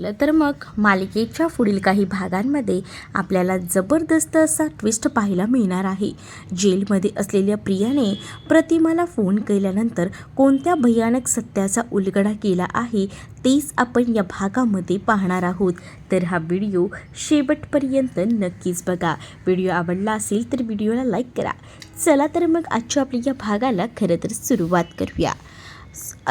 म्हटलं तर मग मालिकेच्या पुढील काही भागांमध्ये आपल्याला जबरदस्त असा ट्विस्ट पाहायला मिळणार आहे. जेलमध्ये असलेल्या प्रियाने प्रतिमाला फोन केल्यानंतर कोणत्या भयानक सत्याचा उलगडा केला आहे तेच आपण या भागामध्ये पाहणार आहोत. तर हा व्हिडिओ शेवटपर्यंत नक्कीच बघा. व्हिडिओ आवडला असेल तर व्हिडिओला लाईक करा. चला तर मग आजच्या आपल्या या भागाला खरं तर सुरुवात करूया.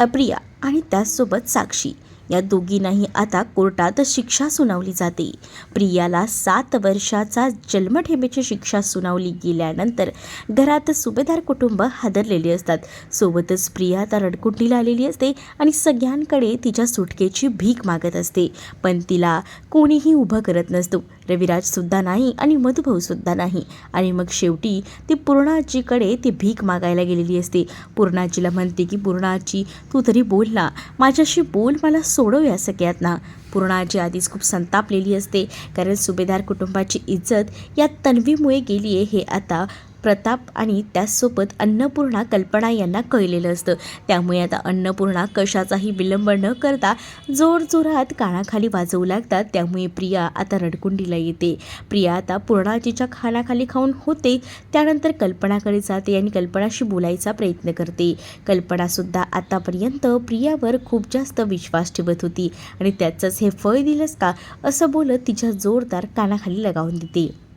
प्रिया आणि त्याचसोबत साक्षी. या दोघींनाही आता कोर्टात शिक्षा सुनावली जाते. प्रियाला सात वर्षाचा जन्मठेपेची शिक्षा सुनावली गेल्यानंतर घरात सुभेदार कुटुंब हादरलेले असतात. सोबतच प्रिया आता रडकुंडीला आलेली असते आणि सगळ्यांकडे तिच्या सुटकेची भीक मागत असते. पण तिला कोणीही उभं करत नसतो. रविराजसुद्धा नाही आणि मधुभाऊसुद्धा नाही. आणि मग शेवटी ती पूर्णाजीकडे ती भीक मागायला गेलेली असते. पूर्णाजीला म्हणते की पूर्णाजी तू तरी बोल ना. माझ्याशी बोल मला सोडवूया सगळ्यात ना पूर्णाजी आधीच खूप संतापलेली असते. कारण सुभेदार कुटुंबाची इज्जत या तन्वीमुळे गेली आहे हे आता प्रताप आणि त्याचसोबत अन्नपूर्णा कल्पना यांना कळलेलं असतं. त्यामुळे आता अन्नपूर्णा कशाचाही विलंब न करता जोरजोरात कानाखाली वाजवू लागतात. त्यामुळे प्रिया आता रडकुंडीला येते. प्रिया आता पूर्णाजीच्या खानाखाली खाऊन होते. त्यानंतर कल्पनाकडे जाते आणि कल्पनाशी बोलायचा प्रयत्न करते. कल्पनासुद्धा आतापर्यंत प्रियावर खूप जास्त विश्वास ठेवत होती. आणि त्याचंच हे फळ दिलंस का? असं बोलत तिच्या जोरदार कानाखाली लगावून देते.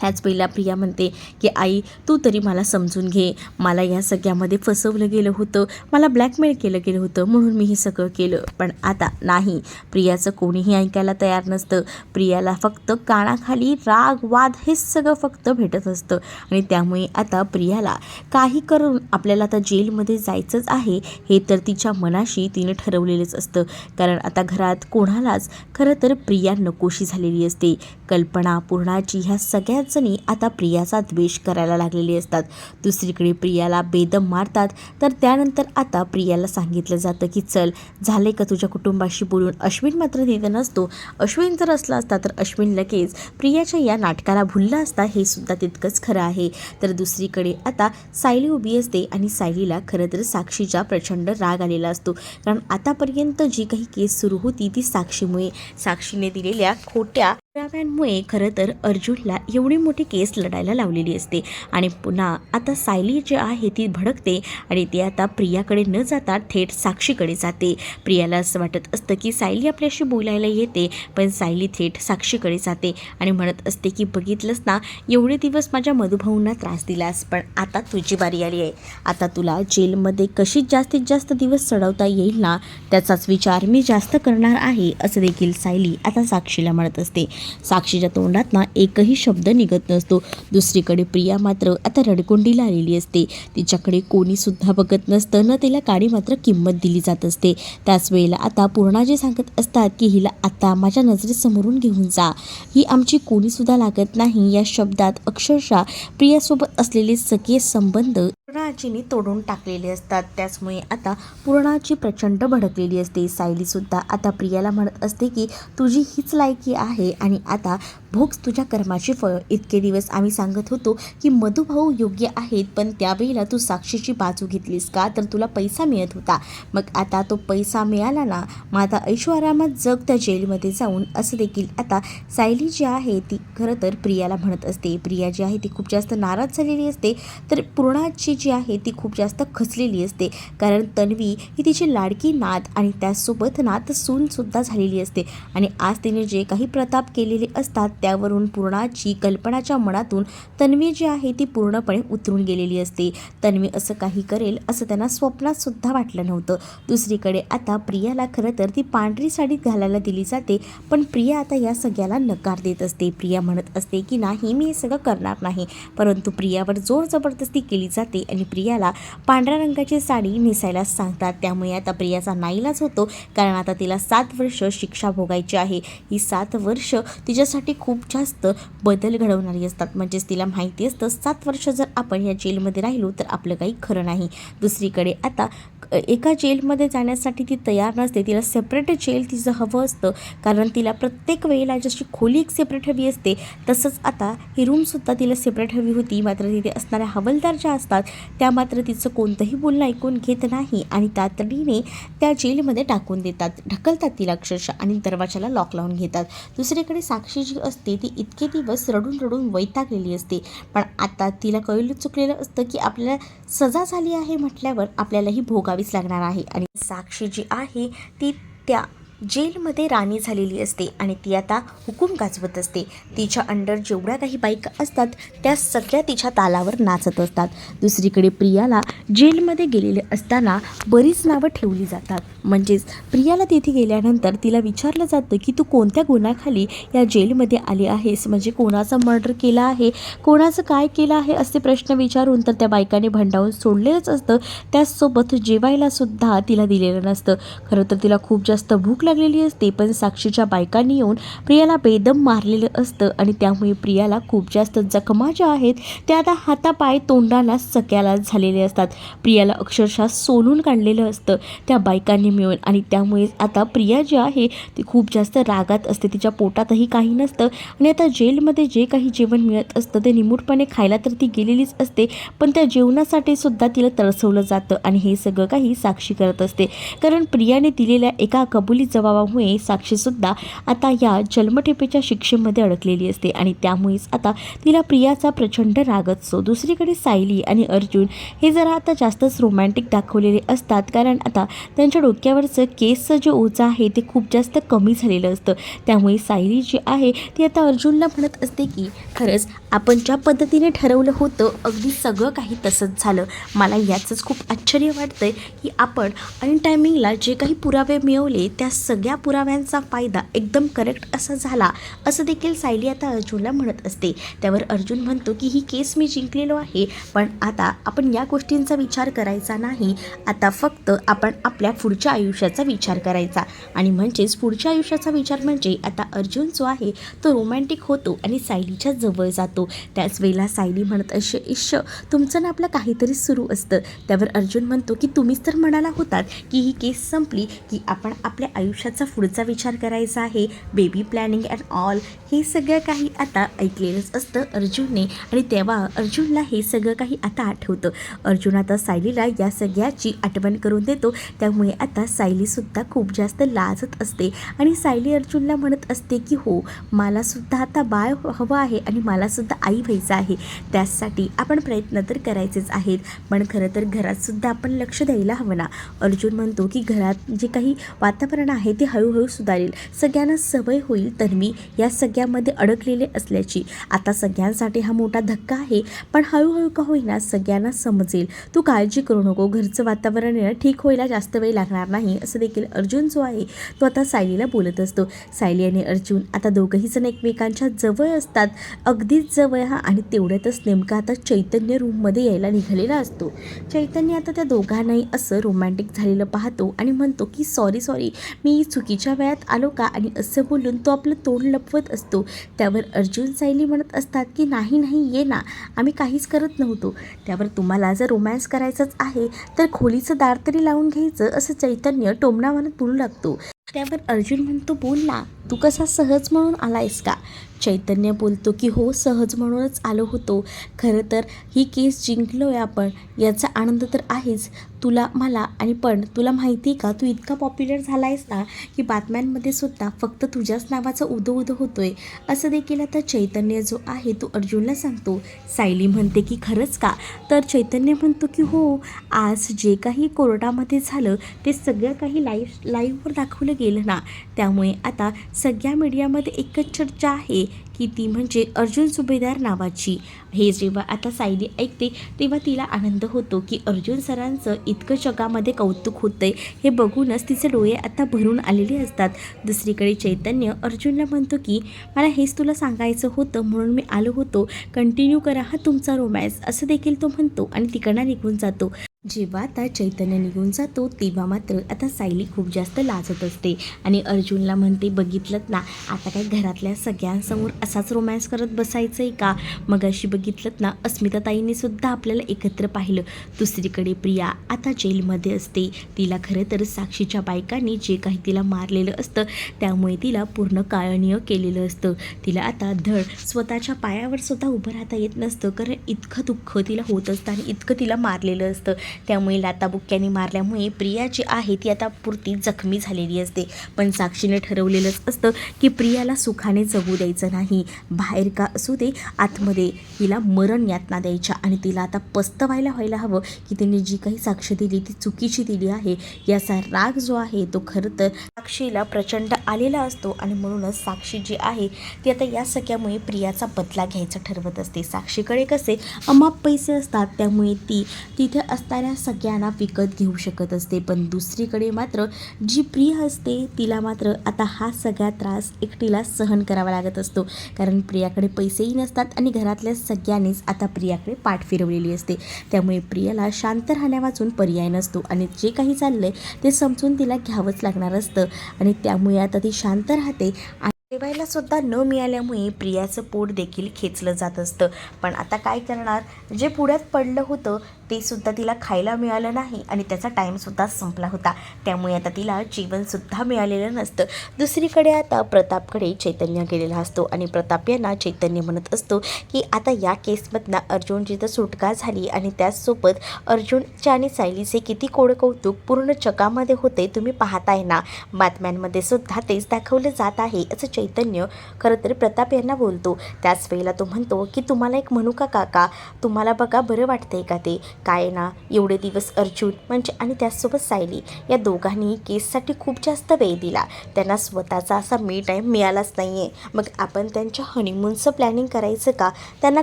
ह्याच पहिला प्रिया म्हणते की आई तू तरी मला समजून घे. मला या सगळ्यामध्ये फसवलं गेलं होतं. मला ब्लॅकमेल केलं गेलं होतं. म्हणून मी हे सगळं केलं. पण आता नाही. प्रियाचं कोणीही ऐकायला तयार नसतं. प्रियाला फक्त कानाखाली राग वाद हेच सगळं फक्त भेटत असतं. आणि त्यामुळे आता प्रियाला काही करून आपल्याला आता जेलमध्ये जायचंच आहे हे तर तिच्या मनाशी तिने ठरवलेलंच असतं. कारण आता घरात कोणालाच खरं तर प्रिया नकोशी झालेली असते. कल्पना पूर्णाची ह्या सगळ्याच अडचणी आता प्रियाचा द्वेष करायला लागलेली असतात. दुसरीकडे प्रियाला बेदम मारतात. तर त्यानंतर आता प्रियाला सांगितलं जातं की चल झाले का तुझ्या कुटुंबाशी बोलून? अश्विन मात्र तिथे नसतो. अश्विन जर असला असता तर अश्विन लगेच प्रियाच्या या नाटकाला भुलला असता हे सुद्धा तितकंच खरं आहे. तर दुसरीकडे आता सायली उभी असते आणि सायलीला खरं तर साक्षीचा प्रचंड राग आलेला असतो. कारण आतापर्यंत जी काही केस सुरू होती ती साक्षीमुळे साक्षीने दिलेल्या खोट्या पुराव्यांमुळे खरं तर अर्जुनला एवढी मोठी केस लढायला लावलेली असते. आणि पुन्हा आता सायली जी आहे ती भडकते आणि ती आता प्रियाकडे न जाता थेट साक्षीकडे जाते. प्रियाला असं वाटत असतं की सायली आपल्याशी बोलायला येते पण सायली थेट साक्षीकडे जाते आणि म्हणत असते की बघितलंस ना एवढे दिवस माझ्या मधुभाऊंना त्रास दिलास पण आता तुझी बारी आली आहे. आता तुला जेलमध्ये कशी जास्तीत जास्त दिवस चढवता येईल ना त्याचाच विचार मी जास्त करणार आहे असं देखील सायली आता साक्षीला म्हणत असते. साक्षीच्या तोंडात ना एकही शब्द निघत नसतो. दुसरीकडे प्रिया मात्र आता रडकुंडीला आलेली असते. तिच्याकडे कोणीसुद्धा बघत नसतं. न तिला काळी मात्र किंमत दिली जात असते. त्याच वेळेला आता पूर्णाजी सांगत असतात की हिला आता माझ्या नजरेसमोरून घेऊन जा. ही आमची कोणीसुद्धा लागत नाही. या शब्दात अक्षरशः प्रियासोबत असलेले सगळे संबंध पूर्णाजीने तोडून टाकलेले असतात. त्याचमुळे आता पूर्णाची प्रचंड भडकलेली असते. सायलीसुद्धा आता प्रियाला म्हणत असते की तुझी हीच लायकी आहे आणि आता भोग तुझ्या कर्माची फळं. इतके दिवस आम्ही सांगत होतो की मधुभाऊ योग्य आहेत पण त्यावेळेला तू साक्षीची बाजू घेतलीस का? तर तुला पैसा मिळत होता. मग आता तो पैसा मिळाला ना मग आता ऐशोआरामात जग त्या जेलमध्ये जाऊन असं देखील आता सायली जी आहे ती खरं तर प्रियाला म्हणत असते. प्रिया जी आहे ती खूप जास्त नाराज झालेली असते. तर पूर्णाची जी आहे ती खूप जास्त खचलेली असते. कारण तन्वी ही तिची लाडकी नात आणि त्यासोबत नात सूनसुद्धा झालेली असते. आणि आज तिने जे काही प्रताप केलेले असतात त्यावरून पूर्णाची कल्पनाच्या मनातून तन्वी जी आहे ती पूर्णपणे उतरून गेलेली असते. तन्वी असं काही करेल असं त्यांना स्वप्नात सुद्धा वाटलं नव्हतं. दुसरीकडे आता प्रियाला खरं तर ती पांढरी साडी घालायला दिली जाते पण प्रिया आता या सगळ्याला नकार देत असते. प्रिया म्हणत असते की नाही मी हे सगळं करणार नाही. परंतु प्रियावर जोर जबरदस्ती केली जाते आणि प्रियाला पांढऱ्या रंगाची साडी नेसायला सांगतात. त्यामुळे आता प्रियाचा नाईलाज होतो कारण आता तिला सात वर्ष शिक्षा भोगायची आहे. ही सात वर्ष तिच्यासाठी खूप खूप जास्त बदल घडवणारी असतात. म्हणजेच तिला माहिती असतं सात वर्ष जर आपण या जेलमध्ये राहिलो तर आपलं काही खरं नाही. दुसरीकडे आता एका जेलमध्ये जाण्यासाठी ती तयार नसते. तिला सेपरेट जेल तिचं हवं असतं. कारण तिला प्रत्येक वेळेला जशी खोली एक सेपरेट हवी असते तसंच आता ही रूमसुद्धा तिला सेपरेट हवी होती. मात्र तिथे असणाऱ्या हवलदार ज्या असतात त्या मात्र तिचं कोणतंही बोलणं ऐकून घेत नाही आणि तातडीने त्या जेलमध्ये टाकून देतात. ढकलतात तिला अक्षरशः आणि दरवाजाला लॉक लावून घेतात. दुसरीकडे साक्षी जी असते ती इतके दिवस रडून रडून वैतागलेली असते. पण आता तिला कळलं चुकलेलं असतं की आपल्याला सजा झाली आहे म्हटल्यावर आपल्यालाही भोगावीच लागणार आहे. आणि साक्षी जी आहे ती त्या जेलमध्ये राणी झालेली असते आणि ती आता हुकूम गाजवत असते. तिच्या अंडर जेवढ्या काही बायका असतात त्या सगळ्या तिच्या तालावर नाचत असतात. दुसरीकडे प्रियाला जेलमध्ये गेलेले असताना बरीच नावं ठेवली जातात. म्हणजेच प्रियाला तिथे गेल्यानंतर तिला विचारलं जातं की तू कोणत्या गुन्ह्याखाली या जेलमध्ये आली आहेस? म्हणजे कोणाचा मर्डर केला आहे? कोणाचं काय केलं आहे? असे प्रश्न विचारून तर त्या बायकाने भंडावून सोडलेलंच असतं. त्याचसोबत जेवायला सुद्धा तिला दिलेलं नसतं. खरं तर तिला खूप जास्त भूक लागलेली असते पण साक्षीच्या बायकांनी येऊन प्रियाला बेदम मारलेलं असतं आणि त्यामुळे प्रियाला खूप जास्त जखमा ज्या आहेत त्या आता हातापाय तोंडाला सक्याला झालेले असतात. प्रियाला अक्षरशः सोलून काढलेलं असतं. त्या बायकांनी मिळून आणि त्यामुळेच आता प्रिया जी आहे ती खूप जास्त रागात असते. तिच्या पोटातही काही नसतं. आणि आता जेलमध्ये जे काही जेवण मिळत असतं ते निमूटपणे खायला तर ती गेलेलीच असते. पण त्या जेवणासाठी सुद्धा तिला तरसवलं जातं आणि हे सगळं काही साक्षी करत असते. कारण प्रियाने दिलेल्या एका कबुली जबाबामुळे साक्षीसुद्धा आता या जन्मठेपेच्या शिक्षेमध्ये अडकलेली असते. आणि त्यामुळेच आता तिला प्रियाचा प्रचंड राग असतो. दुसरीकडे सायली आणि अर्जुन हे जरा आता जास्तच रोमॅन्टिक दाखवलेले असतात. कारण आता त्यांच्या डोक्यात डोक्यावरचं केसचं जे ओझं आहे ते खूप जास्त कमी झालेलं असतं. त्यामुळे सायली जी आहे ती आता अर्जुनला म्हणत असते की खरंच आपण ज्या पद्धतीने ठरवलं होतं अगदी सगळं काही तसंच झालं. मला याचंच खूप आश्चर्य वाटतंय की आपण अनटायमिंगला जे काही पुरावे मिळवले त्या सगळ्या पुराव्यांचा फायदा एकदम करेक्ट असा झाला असं देखील सायली आता अर्जुनला म्हणत असते. त्यावर अर्जुन म्हणतो की ही केस मी जिंकलेलो आहे पण आता आपण या गोष्टींचा विचार करायचा नाही. आता फक्त आपण आपल्या पुढच्या आयुष्याचा विचार करायचा. आणि म्हणजेच पुढच्या आयुष्याचा विचार म्हणजे आता अर्जुन जो आहे तो रोमॅन्टिक होतो आणि सायलीच्या जवळ जातो. त्याच वेळेला सायली म्हणत असे इश्श तुमचं ना आपलं काहीतरी सुरू असतं. त्यावर अर्जुन म्हणतो की तुम्हीच तर म्हणाला होतात की ही केस संपली की आपण आपल्या आयुष्याचा पुढचा विचार करायचा आहे. बेबी प्लॅनिंग अँड ऑल हे सगळं काही आता ऐकलेलंच असतं अर्जुनने. आणि तेव्हा अर्जुनला हे सगळं काही आता आठवतं. अर्जुन आता सायलीला या सगळ्याची आठवण करून देतो. त्यामुळे आता सायलीसुद्धा खूप जास्त लाजत असते आणि सायली अर्जुनला म्हणत असते की हो मलासुद्धा आता बाळ हवं आहे आणि मलासुद्धा आई व्हायचं आहे. त्यासाठी आपण प्रयत्न तर करायचेच आहेत पण खरं तर घरातसुद्धा आपण लक्ष द्यायला हवं ना. अर्जुन म्हणतो की घरात जे काही वातावरण आहे ते हळूहळू सुधारेल. सगळ्यांना सवय होईल तर मी या सगळ्यामध्ये अडकलेले असल्याची. आता सगळ्यांसाठी हा मोठा धक्का आहे पण हळूहळू का होईना सगळ्यांना समजेल. तू काळजी करू नको घरचं वातावरण ठीक व्हायला जास्त वेळ लागणार नाही असं देखील अर्जुन जो आहे तो आता सायलीला बोलत असतो. सायली आणि अर्जुन आता दोघंही जण एकमेकांच्या जवळ असतात. अगदीच जवळ हा आणि तेवढ्यातच नेमका आता चैतन्य रूममध्ये यायला निघालेला असतो. चैतन्य आता त्या दोघांनाही असं रोमॅन्टिक झालेलं पाहतो आणि म्हणतो की सॉरी सॉरी मी चुकीच्या वेळात आलो का? आणि असं बोलून तो आपलं तोंड लपवत असतो. त्यावर अर्जुन सायली म्हणत असतात की नाही नाही ये ना आम्ही काहीच करत नव्हतो. त्यावर तुम्हाला जर रोमॅन्स करायचंच आहे तर खोलीचं दार तरी लावून घ्यायचं असं चैतन्य चैतन्य टोमणावानं बोलू लागतो. त्यावर अर्जुन म्हणतो बोल ना तू कसा सहज म्हणून आलायस का? चैतन्य बोलतो की हो सहज म्हणूनच आलो होतो. खरं तर ही केस जिंकलो आहे आपण. याचा आनंद तर आहेच. तुला मला आणि पण तुला माहिती आहे का? तू इतका पॉप्युलर झाला आहेस ना की बातम्यांमध्ये सुद्धा फक्त तुझ्याच नावाचं उदो उदो होतो आहे असं देखील आता चैतन्य जो आहे तो अर्जुनला सांगतो. सायली म्हणते की खरंच का? तर चैतन्य म्हणतो की हो आज जे काही कोर्टामध्ये झालं ते सगळं काही लाईव्ह लाईव्हवर दाखवलं गेलं ना. त्यामुळे आता सगळ्या मीडियामध्ये एकच चर्चा आहे. की ती म्हणजे अर्जुन सुभेदार नावाची. हे जेव्हा आता सायली ऐकते तेव्हा तिला आनंद होतो की अर्जुन सरांचं इतकं जगामध्ये कौतुक होतंय. हे बघूनच तिचे डोळे आता भरून आलेले असतात. दुसरीकडे चैतन्य अर्जुनला म्हणतो की मला हेच तुला सांगायचं होतं म्हणून मी आलो होतो. कंटिन्यू करा हा तुमचा रोमॅन्स असं देखील तो म्हणतो आणि तिकडनं निघून जातो. जेव्हा आता चैतन्य निघून जातो तेव्हा मात्र आता सायली खूप जास्त लाजत असते. आणि अर्जुनला म्हणते बघितलं ना आता काय घरातल्या सगळ्यांसमोर असाच रोमॅन्स करत बसायचं आहे का? मग अशी बघितलं ना अस्मिताताईने सुद्धा आपल्याला एकत्र पाहिलं. दुसरीकडे प्रिया आता जेलमध्ये असते. तिला खरं तर साक्षीच्या बायकांनी जे काही तिला मारलेलं असतं त्यामुळे तिला पूर्ण काळणीय केलेलं असतं. तिला आता धड स्वतःच्या पायावर सुद्धा उभं राहता येत नसतं. कारण इतकं दुःख तिला होत असतं आणि इतकं तिला मारलेलं असतं. त्यामुळे लाताबुक्क्यांनी मारल्यामुळे प्रिया जी आहे ती आता पुरती जखमी झालेली असते. पण साक्षीने ठरवलेलंच असतं की प्रियाला सुखाने जगू द्यायचं नाही. बाहेर का असू दे आतमध्ये तिला मरण यातना द्यायच्या आणि तिला आता पस्तवायला व्हायला हवं की तिने जी काही साक्ष दिली ती चुकीची दिली आहे. याचा राग जो आहे तो खरं तर साक्षीला प्रचंड आलेला असतो आणि म्हणूनच साक्षी जी आहे ती आता या सगळ्यामुळे प्रियाचा बदला घ्यायचा ठरवत असते. साक्षीकडे कसे अमाप पैसे असतात त्यामुळे ती तिथे असताना असणाऱ्या सगळ्यांना विकत घेऊ शकत असते. पण दुसरीकडे मात्र जी प्रिया असते तिला मात्र आता हा सगळा त्रास एकटीला सहन करावा लागत असतो. कारण प्रियाकडे पैसेही नसतात आणि घरातल्या सगळ्यांनीच आता प्रियाकडे पाठ फिरवलेली असते. त्यामुळे प्रियाला शांत राहण्यावाचून पर्याय नसतो आणि जे काही चाललंय ते समजून तिला घ्यावंच लागणार असतं. आणि त्यामुळे आता ती शांत राहते आणि जेवायला सुद्धा न मिळाल्यामुळे प्रियाचं पोट देखील खेचलं जात असतं. पण आता काय करणार? जे पुढ्यात पडलं होतं ते सुद्धा तिला खायला मिळालं नाही आणि त्याचा टाईमसुद्धा संपला होता. त्यामुळे आता तिला जीवनसुद्धा मिळालेलं नसतं. दुसरीकडे आता प्रतापकडे चैतन्य गेलेला असतो आणि प्रताप यांना चैतन्य म्हणत असतो की आता या केसमधनं अर्जुनची तर सुटका झाली आणि त्याचसोबत अर्जुनच्या आणि सायलीचे किती कोड कौतुक पूर्ण जगामध्ये होते तुम्ही पाहताय ना. बातम्यांमध्ये सुद्धा तेच दाखवलं जात आहे असं चैतन्य खरं तर प्रताप यांना बोलतो. त्याच वेळेला तो म्हणतो की तुम्हाला एक म्हणू का काका? तुम्हाला बघा बरं वाटतंय का ते? काय ना? एवढे दिवस अर्जुन म्हणजे आणि त्याचसोबत सायली या दोघांनी केससाठी खूप जास्त वेळ दिला. त्यांना स्वतःचा असा मी टाईम मिळालाच नाही आहे मग आपण त्यांच्या हनीमूनचं प्लॅनिंग करायचं का? त्यांना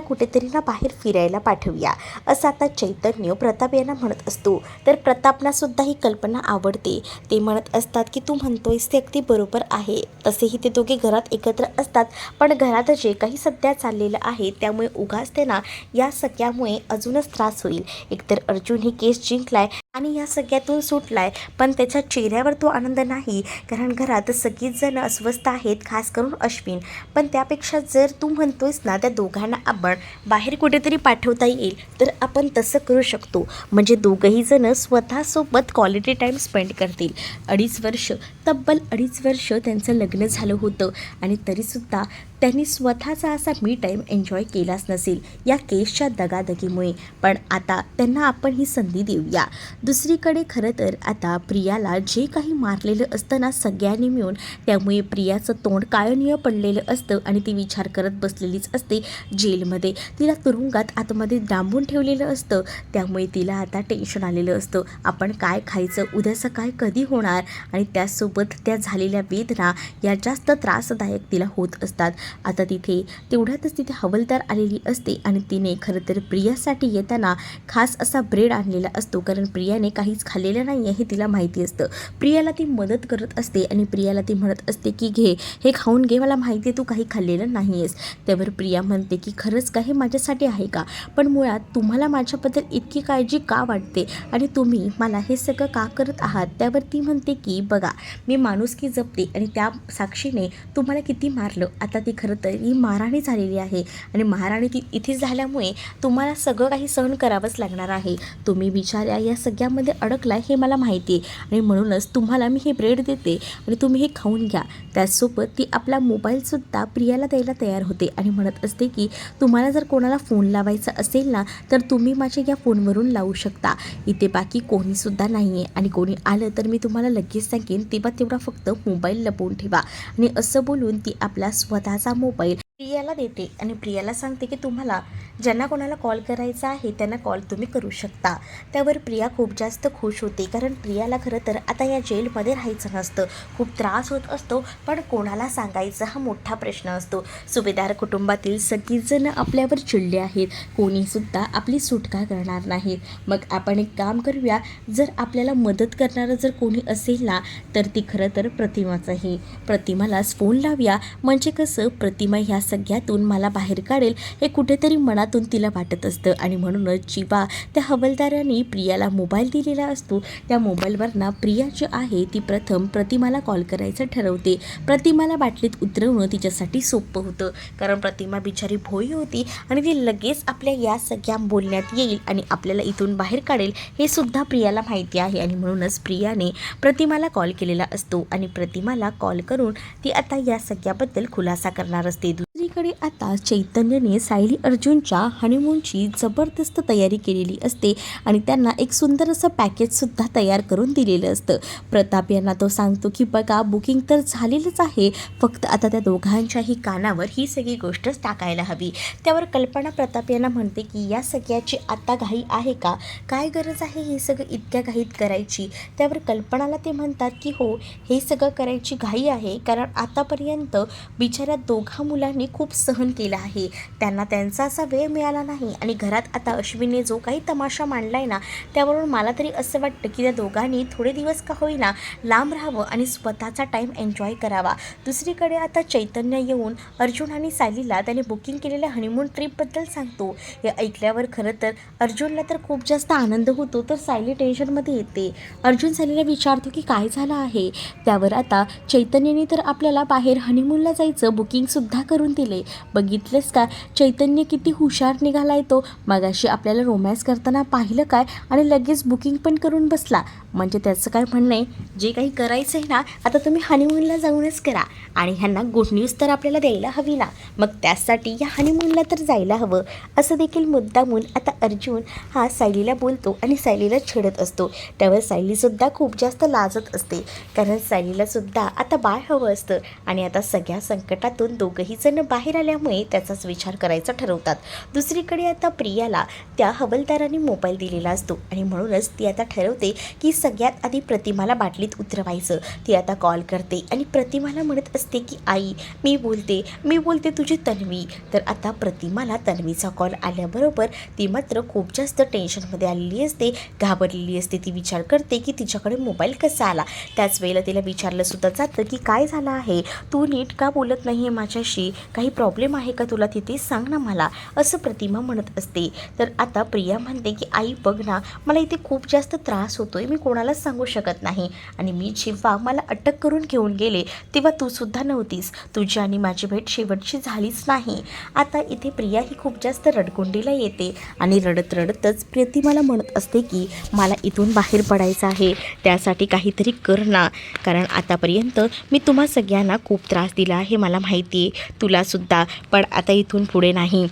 कुठेतरी ना बाहेर फिरायला पाठवूया. असं आता चैतन्य प्रताप यांना म्हणत असतो. तर प्रतापनासुद्धा ही कल्पना आवडते. ते म्हणत असतात की तू म्हणतोयस ते अगदी बरोबर आहे. तसेही ते दोघे घरात एकत्र असतात. पण घरात जे काही सध्या चाललेलं आहे त्यामुळे उगाच त्यांना या सगळ्यामुळे अजूनच त्रास होईल. एकतर अर्जुन ही केस जिंकलाय आणि या सगळ्यातून सुटलाय. पण त्याच्या चेहऱ्यावर तो आनंद नाही कारण घरात सगळीच जण अस्वस्थ आहेत खास करून अश्विन. पण त्यापेक्षा जर तू म्हणतोयस ना त्या दोघांना आपण बाहेर कुठेतरी पाठवता येईल तर आपण तसं करू शकतो. म्हणजे दोघंही जण स्वतःसोबत क्वालिटी टाईम स्पेंड करतील. अडीच वर्ष तब्बल अडीच वर्ष त्यांचं लग्न झालं होतं आणि तरीसुद्धा त्यांनी स्वतःचा असा मी टाईम एन्जॉय केलाच नसेल या केसच्या दगादगीमुळे. पण आता त्यांना आपण ही संधी देऊया. दुसरीकडे खरं तर आता प्रियाला जे काही मारलेलं असतं ना सगळ्यांनी मिळून त्यामुळे प्रियाचं तोंड काळनीय पडलेलं असतं आणि ती विचार करत बसलेलीच असते जेलमध्ये. तिला तुरुंगात आतमध्ये डांबून ठेवलेलं असतं. त्यामुळे तिला आता टेन्शन आलेलं असतं. आपण काय खायचं? उद्या सकाळी कधी होणार? आणि त्यासोबत त्या झालेल्या वेदना या जास्त त्रासदायक तिला होत असतात. आता तिथे तेवढ्यातच तिथे हवलदार आलेली असते आणि तिने खरं तर प्रियासाठी येताना खास असा ब्रेड आणलेला असतो. कारण प्रियाने काहीच खाल्लेलं नाही आहे हे तिला माहिती असतं. प्रियाला ती मदत करत असते आणि प्रियाला ती म्हणत असते की घे हे खाऊन घे मला माहिती आहे तू काही खाल्लेलं नाही आहेस त्यावर प्रिया म्हणते की खरंच का हे माझ्यासाठी आहे का? पण मुळात तुम्हाला माझ्याबद्दल इतकी काळजी का वाटते? आणि तुम्ही मला हे सगळं का करत आहात? त्यावर ती म्हणते की बघा मी माणुसकी जपते आणि त्या साक्षीने तुम्हाला किती मारलं. आता ती खरं तर ही महाराणी झालेली आहे. आणि महाराणी ती इथे झाल्यामुळे तुम्हाला सगळं काही सहन करावंच लागणार आहे. तुम्ही बिचाऱ्या या सगळ्यामध्ये अडकला हे मला माहिती आहे आणि म्हणूनच तुम्हाला मी हे ब्रेड देते आणि तुम्ही हे खाऊन घ्या. त्याचसोबत ती आपला मोबाईलसुद्धा प्रियाला द्यायला तयार होते आणि म्हणत असते की तुम्हाला जर कोणाला फोन लावायचा असेल ना तर तुम्ही माझ्या या फोनवरून लावू शकता. इथे बाकी कोणीसुद्धा नाही आहे आणि कोणी आलं तर मी तुम्हाला लगेच सांगेन. तेव्हा तेवढा फक्त मोबाईल लपवून ठेवा. आणि असं बोलून ती आपला स्वतःचा मोबाईल प्रियाला देते आणि प्रियाला सांगते की तुम्हाला ज्यांना कोणाला कॉल करायचा आहे त्यांना कॉल तुम्ही करू शकता. त्यावर प्रिया खूप जास्त खुश होते कारण प्रियाला खरं तर आता या जेलमध्ये राहायचं नसतं. खूप त्रास होत असतो पण कोणाला सांगायचा हा मोठा प्रश्न असतो. सुभेदार कुटुंबातील सगळीजणं आपल्यावर चिडले आहेत. कोणीसुद्धा आपली सुटका करणार नाहीत? मग आपण एक काम करूया. जर आपल्याला मदत करणारं जर कोणी असेल ना तर ती खरं तर प्रतिमाच आहे प्रतिमालाच फोन लावूया. म्हणजे कसं? प्रतिमा ह्या सगळ्यातून मला बाहेर काढेल हे कुठेतरी मनातून तिला वाटत असतं. आणि म्हणूनच जीवा त्या हवलदारांनी प्रियाला मोबाईल दिलेला असतो. त्या मोबाईलवर ना प्रिया जी आहे ती प्रथम प्रतिमाला कॉल करायचं ठरवते. प्रतिमाला बाटलीत उतरवणं तिच्यासाठी सोपं होतं. कारण प्रतिमा बिचारी भोई होती आणि ती लगेच आपल्या या सगळ्या बोलण्यात येईल आणि आपल्याला इथून बाहेर काढेल हे सुद्धा प्रियाला माहिती आहे. आणि म्हणूनच प्रियाने प्रतिमाला कॉल केलेला असतो आणि प्रतिमाला कॉल करून ती आता या सगळ्याबद्दल खुलासा करणार असते दुसरीकडे आता चैतन्यने सायली अर्जुनच्या हनीमूनची जबरदस्त तयारी केलेली असते आणि त्यांना एक सुंदर असं पॅकेजसुद्धा तयार करून दिलेलं असतं. प्रताप यांना तो सांगतो की बघा बुकिंग तर झालेलंच आहे फक्त आता त्या दोघांच्याही कानावर ही सगळी गोष्टच टाकायला हवी. त्यावर कल्पना प्रताप यांना म्हणते की या सगळ्याची आता घाई आहे का? काय गरज आहे हे सगळं इतक्या घाईत करायची? त्यावर कल्पनाला ते म्हणतात की हो हे सगळं करायची घाई आहे कारण आतापर्यंत बिचाऱ्या दोघा मुलांनी खूप सहन केलं आहे. त्यांना त्यांचा असा वेळ मिळाला नाही आणि घरात आता अश्विनीने जो काही तमाशा मांडला आहे ना त्यावरून मला तरी असं वाटतं की त्या दोघांनी थोडे दिवस का होईना लांब राहावं आणि स्वतःचा टाईम एन्जॉय करावा. दुसरीकडे आता चैतन्य येऊन अर्जुन आणि सायलीला त्याने बुकिंग केलेल्या हनीमून ट्रिपबद्दल सांगतो. हे ऐकल्यावर खरं तर अर्जुनला तर खूप जास्त आनंद होतो तर सायली टेन्शनमध्ये येते. अर्जुन सायलीला विचारतो की काय झालं आहे? त्यावर आता चैतन्यने तर आपल्याला बाहेर हनीमूनला जायचं बुकिंगसुद्धा करून दिलं. बघितलेस का? चैतन्य किती हुशार निघाला तो. मगाशी आपल्याला रोमॅन्स करताना पाहिलं काय आणि लगेच बुकिंग पण करून बसला. म्हणजे त्याचं काय म्हणणं आहे? जे काही करायचं आहे ना आता तुम्ही हनीमूनला जाऊनच करा. आणि ह्यांना गुड न्यूज तर आपल्याला द्यायला हवी ना. मग त्यासाठी या हनीमूनला तर जायला हवं. असं देखील मुद्दामून आता अर्जुन हा सायलीला बोलतो आणि सायलीला छेडत असतो. त्यावर सायलीसुद्धा खूप जास्त लाजत असते. कारण सायलीलासुद्धा आता बाळ हवं असतं. आणि आता सगळ्या संकटातून दोघंही जण बाहेर आल्यामुळे त्याचाच विचार करायचा ठरवतात. दुसरीकडे आता प्रियाला त्या हवलदाराने मोबाईल दिलेला असतो आणि म्हणूनच ती आता ठरवते की सगळ्यात आधी प्रतिमाला बाटलीत उतरवायचं. ती आता कॉल करते आणि प्रतिमाला म्हणत असते की आई मी बोलते मी बोलते तुझी तन्वी. तर आता प्रतिमाला तन्वीचा कॉल आल्याबरोबर ती मात्र खूप जास्त टेन्शनमध्ये आलेली असते घाबरलेली असते. ती विचार करते की तिच्याकडे मोबाईल कसा आला? त्याच वेळेला तिला विचारलं सुद्धा जातं की काय झालं आहे? तू नीट का बोलत नाही आहे माझ्याशी? काही प्रॉब्लेम आहे का तुला तिथे? सांग ना मला असं प्रतिमा म्हणत असते. तर आता प्रिया म्हणते की आई बघ ना मला इथे खूप जास्त त्रास होतो आहे मी कोणालाच सांगू शकत नाही. आणि मी जेव्हा मला अटक करून घेऊन गेले तेव्हा तूसुद्धा नव्हतीस. तुझी आणि माझी भेट शेवटची झालीच नाही. आता इथे प्रिया ही खूप जास्त रडकुंडीला येते आणि रडत रडतच प्रतिमाला म्हणत असते की मला इथून बाहेर पडायचं आहे त्यासाठी काहीतरी कर ना. कारण आतापर्यंत मी तुम्हा सगळ्यांना खूप त्रास दिला आहे मला माहिती आहे तुला सुद्धा पण आता इथून पुढे नाही.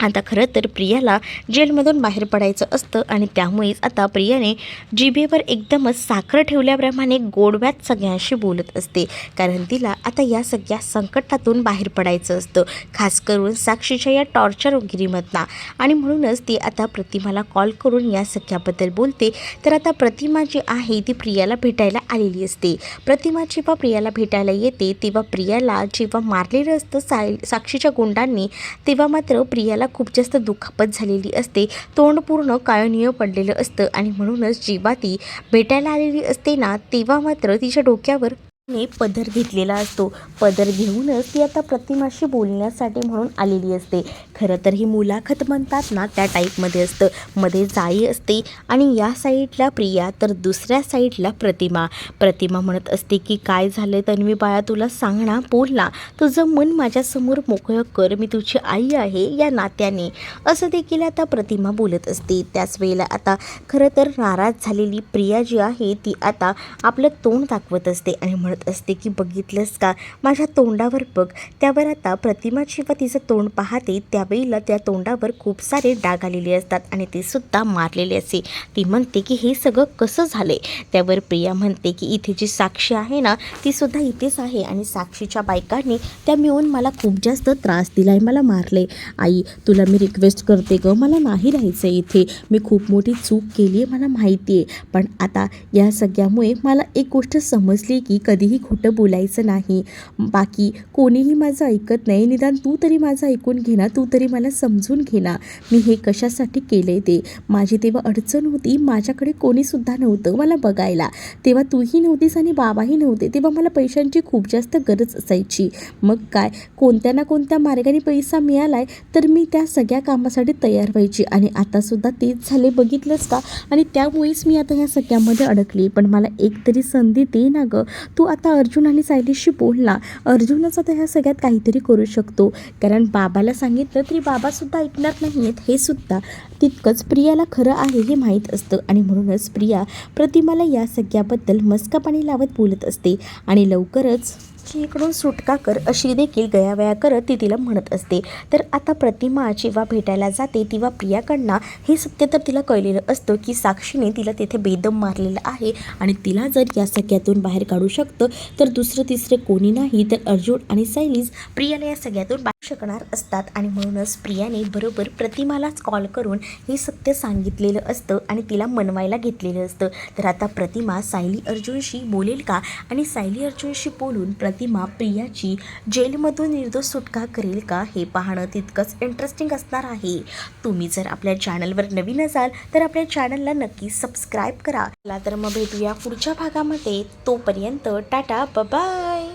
आता खरं तर प्रियाला जेलमधून बाहेर पडायचं असतं आणि त्यामुळेच आता प्रियाने जिभेवर एकदमच साखर ठेवल्याप्रमाणे गोडव्यात सगळ्यांशी बोलत असते. कारण तिला आता या सगळ्या संकटातून बाहेर पडायचं असतं खास करून साक्षीच्या या टॉर्चर वगिरीमधनं. आणि म्हणूनच ती आता प्रतिमाला कॉल करून या सगळ्याबद्दल बोलते. तर आता प्रतिमा जी आहे ती प्रियाला भेटायला आलेली असते. प्रतिमा जेव्हा प्रियाला भेटायला येते तेव्हा प्रियाला जेव्हा मारलेलं असतं साय साक्षीच्या गुंडांनी तेव्हा मात्र प्रियाला खूप जास्त दुखापत झालेली असते तोंड पूर्ण काळनिळ पडलेलं असतं आणि म्हणूनच जेव्हा ती भेटायला आलेली असते ना तेव्हा मात्र तिच्या डोक्यावर ने पदर घेतलेला असतो. पदर घेऊनच ती आता प्रतिमाशी बोलण्यासाठी म्हणून आलेली असते. खरं तर ही मुलाखत म्हणतात ना त्या टाईपमध्ये असतं. मध्ये जाई असते आणि या साईडला प्रिया तर दुसऱ्या साईडला प्रतिमा. प्रतिमा म्हणत असते की काय झालं तन्वी बाळा तुला सांग ना बोल ना. तुझं मन माझ्यासमोर मोकळं कर मी तुझी आई आहे या नात्याने. असं देखील आता प्रतिमा बोलत असते. त्याच वेळेला आता खरं तर नाराज झालेली प्रिया जी आहे ती आता आपलं तोंड दाखवत असते आणि म्हणत असते की बघितलंस का? माझ्या तोंडावर बघ. त्यावर आता प्रतिमा जेव्हा तिचं तोंड पाहते त्यावेळेला त्या तोंडावर खूप सारे डाग आलेले असतात आणि ते सुद्धा मारलेले असे. ती म्हणते की हे सगळं कसं झाले त्यावर प्रिया म्हणते की इथे जी साक्षी आहे ना ती सुद्धा इथेच आहे आणि साक्षीच्या बायकांनी त्या मिळून मला खूप जास्त त्रास दिलाय मला मारले आई तुला मी रिक्वेस्ट करते ग मला नाही राहायचं इथे. मी खूप मोठी चूक केली आहे मला माहिती आहे पण आता या सगळ्यामुळे मला एक गोष्ट समजली की कधी कधीही खोटं बोलायचं नाही. बाकी कोणीही माझं ऐकत नाही. निदान तू तरी माझं ऐकून घे ना. तू तरी मला समजून घे ना. मी हे कशासाठी केलं आहे ते? माझी तेव्हा अडचण होती. माझ्याकडे कोणीसुद्धा नव्हतं मला बघायला. तेव्हा तूही नव्हतीस आणि बाबाही नव्हते. तेव्हा मला पैशांची खूप जास्त गरज असायची. मग काय? कोणत्या ना कोणत्या मार्गाने पैसा मिळाला आहे तर मी त्या सगळ्या कामासाठी तयार व्हायची. आणि आतासुद्धा तेच झाले बघितलंच का? आणि त्यामुळेच मी आता ह्या सगळ्यामध्ये अडकली. पण मला एक तरी संधी दे ना गं. तू आता अर्जुन आणि सायलीशी बोलला. अर्जुनच आता ह्या सगळ्यात काहीतरी करू शकतो. कारण बाबाला सांगितलं तरी बाबासुद्धा ऐकणार नाही आहेत हे सुद्धा. तितकंच प्रियाला खरं आहे हे माहीत असतं. आणि म्हणूनच प्रिया प्रतिमाला या सगळ्याबद्दल मस्का पाणी लावत बोलत असते. आणि लवकरच इकडून सुटका कर अशी देखील गयावया करत ती तिला म्हणत असते. तर आता प्रतिमा जेव्हा भेटायला जाते तेव्हा प्रियाकडनं हे सत्य तर तिला कळलेलं असतं की साक्षीने तिला तिथे बेदम मारलेलं आहे आणि तिला जर या सगळ्यातून बाहेर काढू शकतं तर दुसरं तिसरे कोणी नाही तर अर्जुन आणि सायलीज प्रियाला या सगळ्यातून बाहेर शकणार असतात. आणि म्हणूनच प्रियाने बरोबर प्रतिमालाच कॉल करून हे सत्य सांगितलेलं असतं आणि तिला मनवायला घेतलेलं असतं. तर आता प्रतिमा सायली अर्जुनशी बोलेल का? आणि सायली अर्जुनशी बोलून प्र प्रतिमा प्रियाची जेलमधून निर्दोष सुटका करेल का हे पाहणं तितकंच इंटरेस्टिंग असणार आहे. तुम्ही जर आपल्या चॅनलवर नवीन असाल तर आपल्या चॅनलला नक्की सबस्क्राईब करा. चला तर मग भेटूया पुढच्या भागामध्ये. तोपर्यंत टाटा बाय